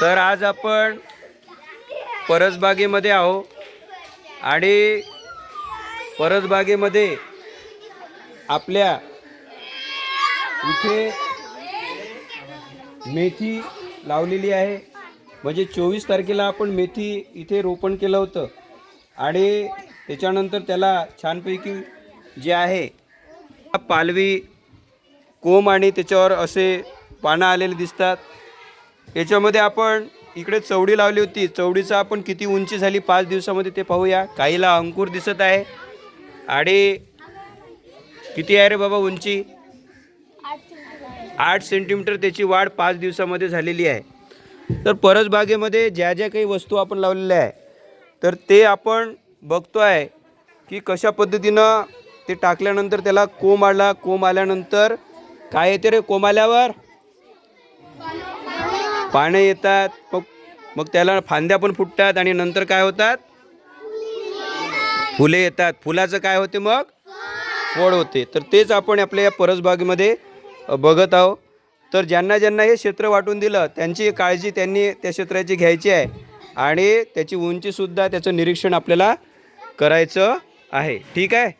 तर आज आपण परसबागेमध्ये आहो आणि परसबागेमध्ये आपल्या इथे मेथी लावलेली आहे. म्हणजे चोवीस तारखेला आपण मेथी इथे रोपण केलं होतं. आणि त्याच्यानंतर त्याला छानपैकी जे आहे पालवी कोंब आणि त्याच्यावर असे पानं आलेले दिसतात. याच्यामध्ये आपण इकडे चवडी लावली होती. चवडीचा आपण किती उंची झाली पाच दिवसामध्ये ते पाहूया. काहीला अंकुर दिसत आहे. आणि किती आहे रे बाबा उंची? आठ सेंटीमीटर त्याची वाढ पाच दिवसामध्ये झालेली आहे. तर परसबागेमध्ये ज्या ज्या काही वस्तू आपण लावलेल्या आहे तर ते आपण बघतो आहे की कशा पद्धतीनं ते टाकल्यानंतर त्याला कोंब आला. कोंब आल्यानंतर काय येते रे? कोंब आल्यावर पाने येतात मग मग त्याला फांद्या पण फुटतात आणि नंतर काय होतात? फुले येतात. फुलाचं काय होते मग? फळ होते. तर तेच आपण आपल्या या परसबागेमध्ये बघत आहोत. तर ज्यांना ज्यांना हे क्षेत्र वाटून दिलं त्यांची काळजी त्यांनी त्या क्षेत्राची घ्यायची आहे. आणि त्याची उंचीसुद्धा त्याचं निरीक्षण आपल्याला करायचं आहे. ठीक आहे?